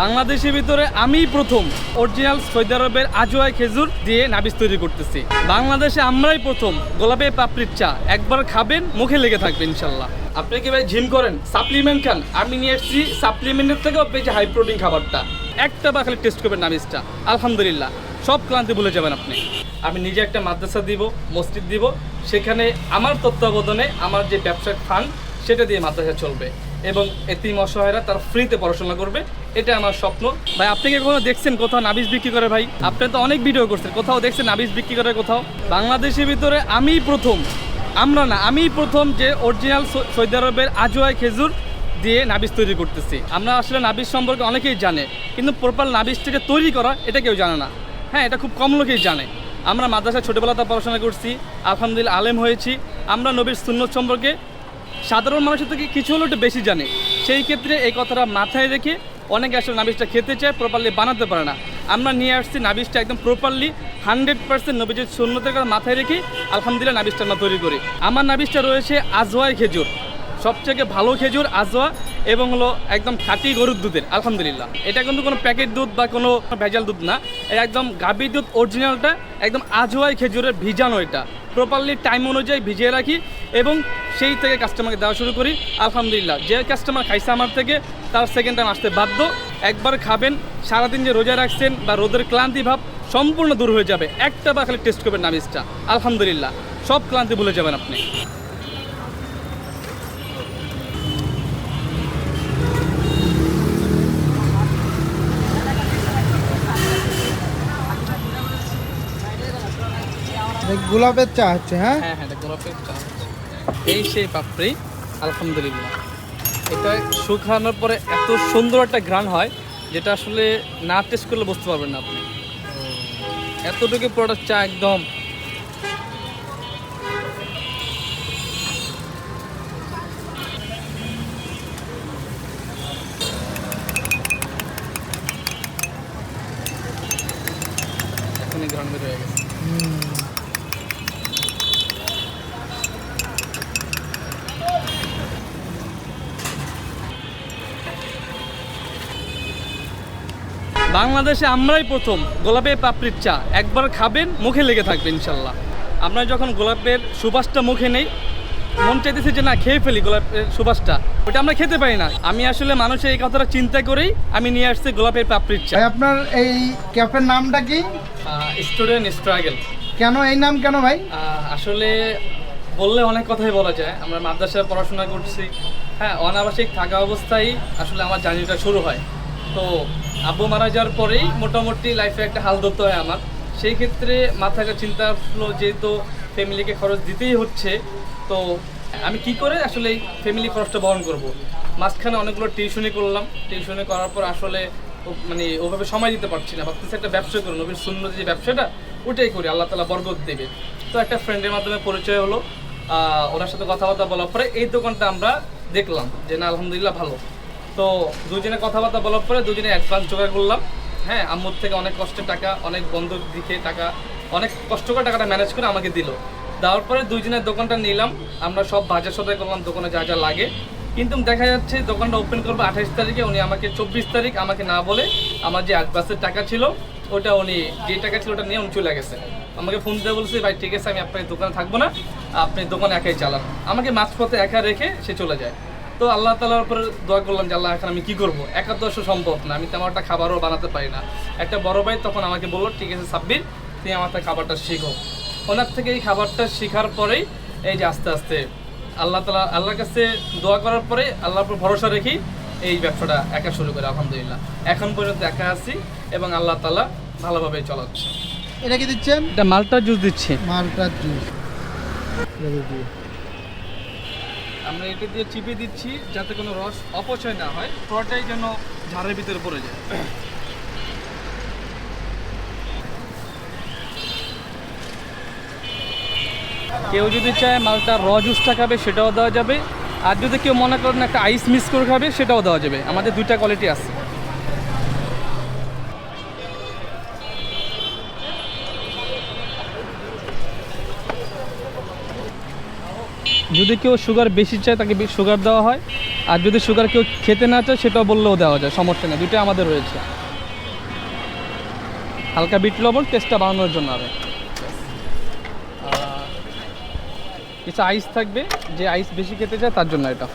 বাংলাদেশের ভিতরে আমিই প্রথম অরিজিনাল সৌদি আরবের আজোয়াই খেজুর দিয়ে নাবিজ তৈরি করতেছি। বাংলাদেশে আমরাই প্রথম গোলাপে পাপড়ির চা। একবার খাবেন, মুখে লেগে থাকবে, ইনশাল্লাহ। আপনি কি ভাই জিম করেন? সাপ্লিমেন্ট খান। আমি নিয়ে এসেছি সাপ্লিমেন্টের থেকেও পেয়েছি হাই প্রোটিন খাবারটা। একটা বা খালি টেস্ট করবেন নামিজটা আলহামদুলিল্লাহ। সব ক্লান্তি ভুলে যাবেন আপনি। আমি নিজে একটা মাদ্রাসা দিব, মসজিদ দিব। সেখানে আমার তত্ত্বাবধানে আমার যে ব্যবসার ফান্ড, সেটা দিয়ে মাদ্রাসা চলবে। এবং এতিম অসহায়রা তার ফ্রিতে পড়াশোনা করবে। এটা আমার স্বপ্ন। ভাই, আপনি কি কখনো দেখছেন কোথাও নাবিজ বিক্রি করে, ভাই? আপনি তো অনেক ভিডিও করছেন। কোথাও দেখছেন নাবিজ বিক্রি করে কোথাও? বাংলাদেশের ভিতরে আমিই প্রথম। আমরা না, আমিই প্রথম যে অরিজিনাল সৌদি আরবের আজোয়াই খেজুর দিয়ে নাবিজ তৈরি করতেছি। আমরা আসলে নাবিজ সম্পর্কে অনেকেই জানে, কিন্তু প্রপার নাবিজটাকে তৈরি করা এটা কেউ জানে না। হ্যাঁ এটা খুব কম লোকেই জানে। আমরা মাদ্রাসায় ছোটোবেলাতে পড়াশোনা করছি, আলহামদুলিল্লাহ আলেম হয়েছি। আমরা নবীর সুন্নত সম্পর্কে সাধারণ মানুষের থেকে কিছু হলেও একটু বেশি জানে। সেই ক্ষেত্রে এই কথাটা মাথায় রেখে অনেকে আসলে নাবিজটা খেতে চায় প্রপারলি বানাতে পারে না। আমরা নিয়ে আসছি নাবিজটা একদম প্রপারলি হান্ড্রেড পার্সেন্ট নবীজের কথা মাথায় রেখে আলহামদুলিল্লাহ নাবিজটা আমরা তৈরি করি। আমার নাবিজটা রয়েছে আজওয়াই খেজুর সবথেকে ভালো খেজুর আজওয়া এবং হলো একদম খাঁটি গরুর দুধের, আলহামদুলিল্লাহ। এটা কিন্তু কোনো প্যাকেট দুধ বা কোনো ভেজাল দুধ না, এটা একদম গাভীর দুধ অরিজিনালটা একদম আজওয়াই খেজুরের ভিজানো এটা। প্রপারলি টাইম অনুযায়ী ভিজিয়ে রাখি এবং সেই থেকে কাস্টমারকে দেওয়া শুরু করি। আলহামদুলিল্লাহ, যে কাস্টমার খাইছে আমার থেকে, তার সেকেন্ড টাইম আসতে বাধ্য। একবার খাবেন, সারাদিন যে রোজা রাখছেন বা রোদের ক্লান্তি ভাব সম্পূর্ণ দূর হয়ে যাবে। একটা বা খালি টেস্ট করবেন নামিজটা আলহামদুলিল্লাহ, সব ক্লান্তি ভুলে যাবেন আপনি। গোলাপের চা হচ্ছে হ্যাঁ? হ্যাঁ হ্যাঁ গোলাপের চা। এই সেই পাপড়ি, আলহামদুলিল্লাহ। এটা শুকানোর পরে এত সুন্দর একটা ঘ্রাণ হয়, যেটা আসলে না টেস্ট করলে বুঝতে পারবেন না আপনি। এতটুকু প্রোডাক্ট চা একদম বাংলাদেশে আমরাই প্রথম গোলাপের পাপড়ির চা। একবার খাবেন মুখে লেগে থাকবে ইনশাল্লাহ। আমরা যখন গোলাপের সুবাসটা মুখে নেই মন চাইতেছে যে না খেয়ে ফেলি গোলাপের সুবাসটা। ওটা আমরা খেতে পারি না। আমি আসলে মানুষের এই কথাটা চিন্তা করেই আমি নিয়ে আসছি গোলাপের পাপড়ির চা। আপনার এই ক্যাফের নামটা কি? স্টুডেন্ট স্ট্রাগল কেন এই নাম কেন ভাই? আসলে বললে অনেক কথাই বলা যায়। আমরা মাদ্রাসায় পড়াশোনা করছি। হ্যাঁ অনাবাসিক থাকা অবস্থায় আসলে আমার জার্নিটা শুরু হয়। তো আব্বু মারা যাওয়ার পরেই মোটামুটি লাইফে একটা হাল ধরতে হয় আমার। সেই ক্ষেত্রে একটা চিন্তা আসলো যেহেতু ফ্যামিলিকে খরচ দিতেই হচ্ছে, তো আমি কি করে আসলে এই ফ্যামিলি খরচটা বহন করব? মাঝখানে অনেকগুলো টিউশনি করলাম। টিউশনি করার পর আসলে মানে ওভাবে সময় দিতে পারছি না। ভাবতেছি একটা ব্যবসা করুন। নবীর শূন্য যে ব্যবসাটা ওটাই করি। আল্লাহ তালা বরগত দেবে। তো একটা ফ্রেন্ডের মাধ্যমে পরিচয় হলো। ওনার সাথে কথাবার্তা বলার পরে এই দোকানটা আমরা দেখলাম যে না, আলহামদুলিল্লাহ ভালো। তো দুজনে কথাবার্তা বলার পরে দুজনে অ্যাডভান্স জোগাড় করলাম। হ্যাঁ আম্মুর থেকে অনেক কষ্টের টাকা, অনেক বন্ধক দিকে টাকা, অনেক কষ্ট করে টাকাটা ম্যানেজ করে আমাকে দিল। দেওয়ার পরে দুইজনের দোকানটা নিলাম। আমরা সব বাজার সদাই করলাম, দোকানে যা যা লাগে। কিন্তু দেখা যাচ্ছে দোকানটা ওপেন করব আঠাইশ তারিখে, উনি আমাকে চব্বিশ তারিখ আমাকে না বলে আমার যে অ্যাডভান্সের টাকা ছিল, ওটা উনি যে টাকা ছিল ওটা নিয়ে উনি চলে গেছে। আমাকে ফোন দিয়ে বলছে, ভাই, ঠিক আছে, আমি আপনার দোকানে থাকব না, আপনি দোকান একাই চালান। আমাকে মাঝপথে একা রেখে সে চলে যায়। তো আল্লাহ তালার উপরে দোয়া করলাম যে আল্লাহ এখন আমি কি করব? একা তো আসলে সম্ভব না। আমি তেমন একটা খাবারও বানাতে পারি না। একটা বড় ভাই তখন আমাকে বলল ঠিক আছে সাব্বির তুমি আমার খাবারটা শিখো। ওনার থেকে এই খাবারটা শেখার পরেই এই যে আস্তে আস্তে আল্লাহ তালা আল্লাহর কাছে দোয়া করার পরে আল্লাহর উপর ভরসা রেখেই এই ব্যবসাটা একা শুরু করে আলহামদুলিল্লাহ। এখন পর্যন্ত একা আছি এবং আল্লাহ তালা ভালোভাবে চলাচ্ছে। এটা কি দিচ্ছেন? এটা মালটা জুস দিচ্ছে। মালটার জুস আমরা এটা দিয়ে চিপে দিচ্ছি যাতে কোনো রস অপচয় না হয়, পুরোটাই যেন ঝাড়ের ভিতরে পড়ে যায়। কেউ যদি চায় মালটা র জুসটা খাবে, সেটাও দেওয়া যাবে। আর যদি কেউ মনে করেন একটা আইস মিক্স করে খাবে, সেটাও দেওয়া যাবে। আমাদের দুইটা কোয়ালিটি আছে। যদি কেউ সুগার বেশি চায় তাকে সুগার দেওয়া হয়। আর যদি সুগার কেউ খেতে না চায় সেটাও বললেও দেওয়া যায়, সমস্যা নেই দুটোই আমাদের রয়েছে। হালকা বিট লবণ টেস্টটা বানানোর জন্য হবে কিছু আইস থাকবে, যে আইস বেশি খেতে চায় তার জন্য এটা।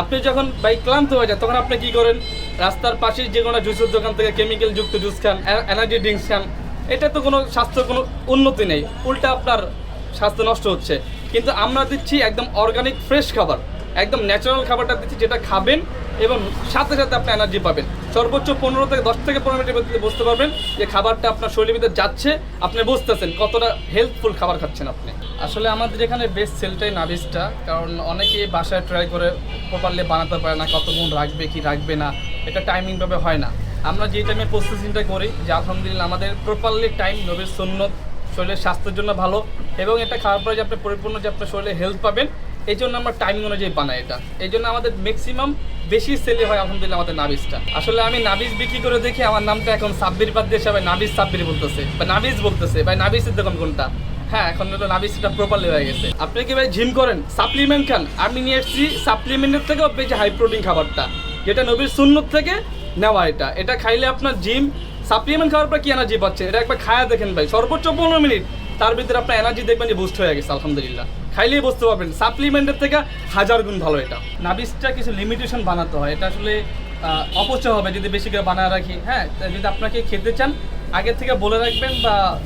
আপনি যখন বাইক ক্লান্ত হয়ে যান, তখন আপনি কি করেন? রাস্তার পাশে যে কোনো জুসের দোকান থেকে কেমিক্যাল যুক্ত জুস খান এনার্জি ড্রিঙ্কস খান। এটা তো কোনো স্বাস্থ্য, কোনো উন্নতি নেই। উল্টা আপনার স্বাস্থ্য নষ্ট হচ্ছে। কিন্তু আমরা দিচ্ছি একদম অর্গানিক ফ্রেশ খাবার। একদম ন্যাচারাল খাবারটা দিচ্ছি যেটা খাবেন এবং সাথে সাথে আপনি এনার্জি পাবেন। সর্বোচ্চ পনেরো থেকে দশ থেকে পনেরো মিনিটের মধ্যে বুঝতে পারবেন যে খাবারটা আপনার শরীরের ভিতরে যাচ্ছে, আপনি বুঝতেছেন কতটা হেল্পফুল খাবার খাচ্ছেন আপনি। আসলে আমাদের এখানে বেস্ট সেলটাই নাভিসটা কারণ অনেকে বাসায় ট্রাই করে প্রপারলি বানাতে পারে না কতক্ষণ রাখবে, কি রাখবে না, এটা টাইমিংভাবে হয় না। আমরা যে টাইমে প্রসেসিংটা করি, যে আলহামদুলিল্লাহ আমাদের প্রপারলি টাইম নবীর সুন্নত, শরীরের স্বাস্থ্যের জন্য ভালো, এবং এটা খাওয়ার পরে যে আপনি পরিপূর্ণ যে আপনার শরীরে হেলথ পাবেন, এই জন্য আমরা টাইম অনুযায়ী বানাই এটা। এই জন্য আমাদের ম্যাক্সিমাম বেশি সেলে হয় আলহামদুলিল্লাহ আমাদের নাবিজটা আসলে আমি নাবিজ বিক্রি করে দেখি আমার নামটা এখন সাব্বির বাদ দিয়ে সবাই নাবিজ সাব্বির বলতেছে। বা নাবিজ বলতেছে, ভাই নাবিজের দোকান কোনটা? হ্যাঁ এখন তো নাবিজটা প্রপারলি হয়ে গেছে। আপনি কি ভাই জিম করেন? সাপ্লিমেন্ট খান। আমি নিয়ে এসেছি সাপ্লিমেন্টের থেকেও বেশি হাই প্রোটিন খাবারটা। যেটা নবীর সুন্নত থেকে নেওয়া এটা। এটা খাইলে আপনার জিম সাপ্লিমেন্ট খাওয়ার পর কি এনার্জি পাচ্ছেন এটা একবার খায়া দেখেন ভাই। সর্বোচ্চ পনেরো মিনিট, তার ভিতরে আপনার এনার্জি দেখবেন যে বুস্ট হয়ে গেছে, আলহামদুলিল্লাহ। খাইলেই বুঝতে পারবেন। সাপ্লিমেন্টের থেকে হাজার গুণ ভালো এটা। নাবিসটা কিছু লিমিটেশন বানাতে হয়। এটা আসলে অপচয় হবে যদি বেশি করে বানায় রাখি। হ্যাঁ যদি আপনাকে খেতে চান, আগে থেকে বলে রাখবেন বা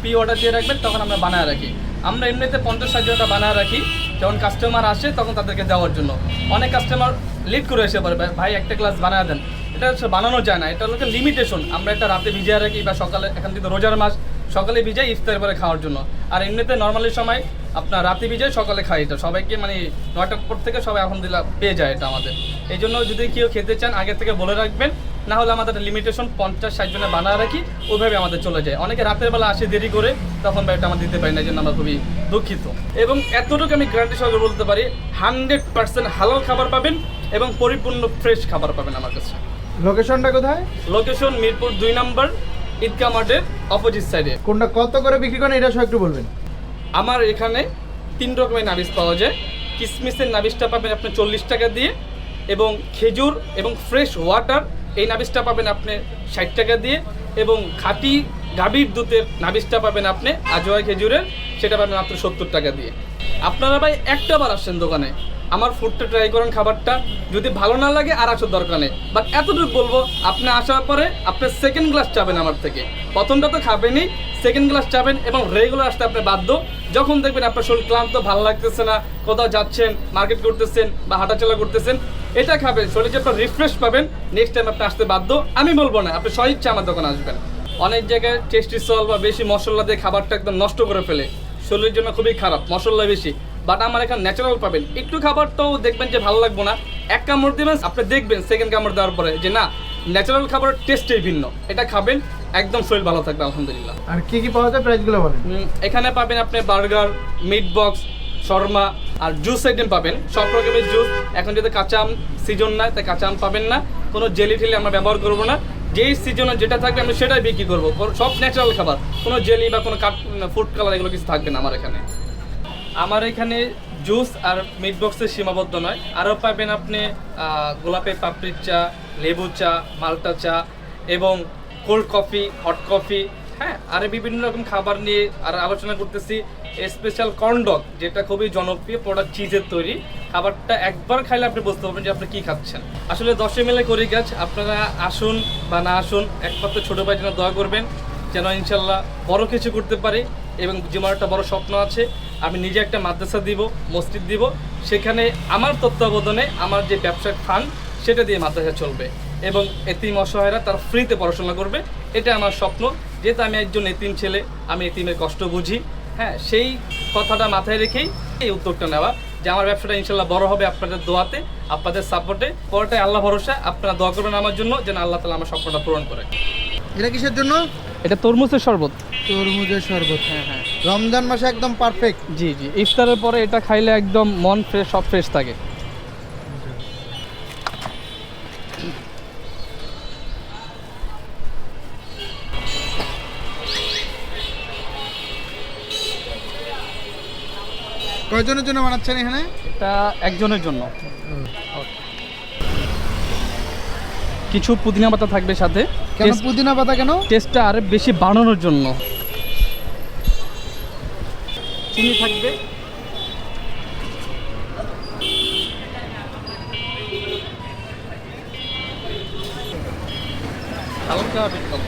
প্রি অর্ডার দিয়ে রাখবেন, তখন আমরা বানায় রাখি। আমরা এমনিতে পঞ্চাশ ষাট জনটা বানায় রাখি। যখন কাস্টমার আসে, তখন তাদেরকে দেওয়ার জন্য। অনেক কাস্টমার লেট করে এসে পারে ভাই- একটা ক্লাস বানায় দেন। এটা হচ্ছে বানানো যায় না। এটা হলো লিমিটেশন আমরা এটা রাতে ভিজিয়ে রাখি বা সকালে, এখন কিন্তু রোজার মাস, সকালে ভিজাই ইফতার পরে খাওয়ার জন্য। আর এমনিতে নর্মালি সময় আপনার রাতে ভিজাই সকালে খাই এটা। সবাইকে মানে নয়টার পর থেকে সবাই আলহামদুলিল্লাহ পেয়ে যায় এটা আমাদের। এই জন্য যদি কেউ খেতে চান আগে থেকে বলে রাখবেন না হলে আমাদের লিমিটেশন পঞ্চাশ ষাট জনে বানায় রাখি ওইভাবে আমাদের চলে যায়। অনেকে রাতের বেলা আসে দেরি করে তখন ভাই এটা আমরা দিতে পারি না এই জন্য আমরা খুবই দুঃখিত। এবং এতটুকু আমি গ্যারান্টি সহকারে বলতে পারি হান্ড্রেড পার্সেন্ট হালাল খাবার পাবেন এবং পরিপূর্ণ ফ্রেশ খাবার পাবেন আমার কাছে। লোকেশনটা কোথায়? লোকেশন মিরপুর দুই নম্বর ঈদগা মাঠের অপোজিট সাইডে কোনটা কত করে বিক্রি করেন এটা সব একটু বলবেন। আমার এখানে তিন রকমের নাবিজ পাওয়া যায়। কিসমিসের নাবিজটা পাবেন আপনি চল্লিশ টাকা দিয়ে এবং খেজুর এবং ফ্রেশ ওয়াটার এই নাবিজটা পাবেন আপনি ষাট টাকা দিয়ে এবং খাঁটি গাভীর দুধের নাবিজটা পাবেন আপনি আজোয়া খেজুরের, সেটা পাবেন মাত্র সত্তর টাকা দিয়ে। আপনারা ভাই একটা বার আসছেন দোকানে। আমার ফুডটা ট্রাই করেন খাবারটা। যদি ভালো না লাগে আর আসার দরকার নেই। বাট এতটুকু বলব, আপনি আসার পরে আপনি সেকেন্ড গ্লাস চাবেন আমার থেকে। প্রথমটা তো খাবেনই সেকেন্ড গ্লাস চাবেন এবং রেগুলার আসতে আপনি বাধ্য। যখন দেখবেন আপনার শরীর ক্লান্ত, ভালো লাগতেছে না, কোথাও যাচ্ছেন, মার্কেট করতেছেন বা হাঁটাচলা করতেছেন, এটা খাবেন, শরীরে যে আপনার রিফ্রেশ পাবেন নেক্সট টাইম আপনি আসতে বাধ্য, আমি বলব না, আপনি স্বইচ্ছা আমার দোকানে আসবেন। অনেক জায়গায় টেস্টি সল বা বেশি মশলা দিয়ে খাবারটা একদম নষ্ট করে ফেলে, শরীরের জন্য খুবই খারাপ, মশলা বেশি বাট আমার এখানে ন্যাচারাল পাবেন। একটু খাবারটাও দেখবেন যে ভালো লাগবো না, এক কামড় দেবেন, আপনি দেখবেন সেকেন্ড কামড় দেওয়ার পরে যে না ন্যাচারাল খাবারের টেস্টেই ভিন্ন, এটা খাবেন একদম শরীর ভালো থাকবে আলহামদুলিল্লাহ। আর কি কি পাওয়া যায় প্রাইসগুলো বলেন? এখানে পাবেন আপনি বার্গার মিট বক্স শর্মা আর জুস আইটেম পাবেন। সব রকমের জুস এখন যদি কাঁচা আম সিজন নাই তাই কাঁচা আম পাবেন না। কোনো জেলি ঠেলি আমরা ব্যবহার করব না। যেই সিজনে যেটা থাকবে আমি সেটাই বিক্রি করব। সব ন্যাচারাল খাবার। কোনো জেলি বা কোনো কাট ফুড কালার এগুলো কিছু থাকবে না আমার এখানে। আমার এখানে জুস আর মিট বক্সের সীমাবদ্ধ নয়। আরও পাবেন আপনি গোলাপের পাপড়ির চা লেবু চা মালটা চা এবং কোল্ড কফি হট কফি হ্যাঁ আর বিভিন্ন রকম খাবার নিয়ে আর আলোচনা করতেছি। স্পেশাল কর্নডগ যেটা খুবই জনপ্রিয় প্রোডাক্ট চিজের তৈরি। খাবারটা একবার খাইলে আপনি বুঝতে পারবেন যে আপনি কী খাচ্ছেন। আসলে দশ এম এল করি গাছ, আপনারা আসুন বা না আসুন, একমাত্র ছোটো ভাই যেন দয়া করবেন, যেন ইনশাল্লাহ বড় কিছু করতে পারি এবং যেমন একটা বড় স্বপ্ন আছে। আমি নিজে একটা মাদ্রাসা দিব, মসজিদ দিব, সেখানে আমার তত্ত্বাবধানে আমার যে ব্যবসার ফান্ড, সেটা দিয়ে মাদ্রাসা চলবে। এবং এতিম অসহায়রা তার ফ্রিতে পড়াশোনা করবে। এটা আমার স্বপ্ন যেহেতু আমি একজন এতিম ছেলে আমি এতিমের কষ্ট বুঝি। হ্যাঁ সেই কথাটা মাথায় রেখেই এই উদ্যোগটা নেওয়া যে আমার ব্যবসাটা ইনশাল্লাহ বড় হবে আপনাদের দোয়াতে আপনাদের সাপোর্টে। পরটাই আল্লাহ ভরসা আপনারা দোয়া করবেন আমার জন্য যেন আল্লাহ তালা আমার স্বপ্নটা পূরণ করে। এটা কিসের জন্য? এটা তরমুজের শরবত। তরমুজের শরবত হ্যাঁ হ্যাঁ। রমজান মাসে একদম পারফেক্ট জি জি। ইফতারের পরে এটা খাইলে একদম মন ফ্রেশ সব ফ্রেশ থাকে। কয়জনের জন্য বানাচ্ছেন এখানে? এটা একজনের জন্য। কিছু পুদিনা পাতা থাকবে সাথে। কেন পুদিনা পাতা কেন? টেস্টটা আরও বেশি বানানোর জন্য। চিনি থাকবে। হালকা লবণ।